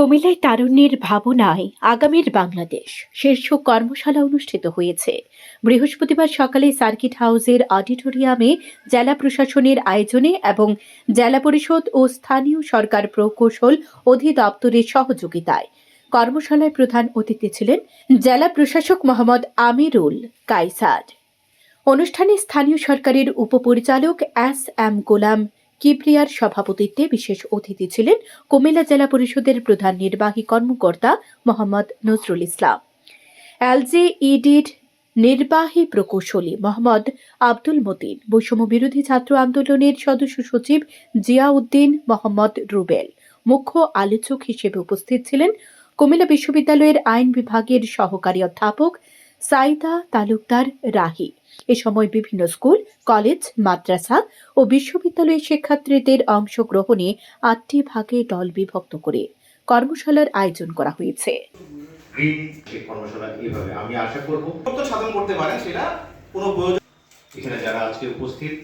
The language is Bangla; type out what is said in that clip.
কুমিল্লায় তারুণ্যের ভাবনায় আগামীর বাংলাদেশ শীর্ষ কর্মশালা অনুষ্ঠিত হয়েছে। বৃহস্পতিবার সকালে সার্কিট হাউসের অডিটোরিয়ামে জেলা প্রশাসনের আয়োজনে এবং জেলা পরিষদ ও স্থানীয় সরকার প্রকৌশল অধিদপ্তরের সহযোগিতায় কর্মশালায় প্রধান অতিথি ছিলেন জেলা প্রশাসক মোহাম্মদ আমিরুল কাইসার অনুষ্ঠানে স্থানীয় সরকারের উপপরিচালক এস এম গোলাম কিবরিয়ার সভাপতিত্বে বিশেষ অতিথি ছিলেন কুমিল্লা জেলা পরিষদের প্রধান নির্বাহী কর্মকর্তা মোহাম্মদ নজরুল ইসলাম। এলজে ইডির নির্বাহী প্রকৌশলী মোহাম্মদ আব্দুল মতিন, বৈষম্য বিরোধী ছাত্র আন্দোলনের সদস্য সচিব জিয়াউদ্দিন মোহাম্মদ রুবেল, মুখ্য আলোচক হিসেবে উপস্থিত ছিলেন কুমিল্লা বিশ্ববিদ্যালয়ের আইন বিভাগের সহকারী অধ্যাপক সাইদা তালুকদার রাহি। এ সময় বিভিন্ন স্কুল, কলেজ, মাদ্রাসা ও বিশ্ববিদ্যালয়ের শিক্ষার্থীদের অংশগ্রহণে আটটি ভাগে দল বিভক্ত করে কর্মশালার আয়োজন করা হয়েছে। আমি আশা করব। সাধন করতে পারেন সেটা কোনো এখানে যারা আজকে উপস্থিত।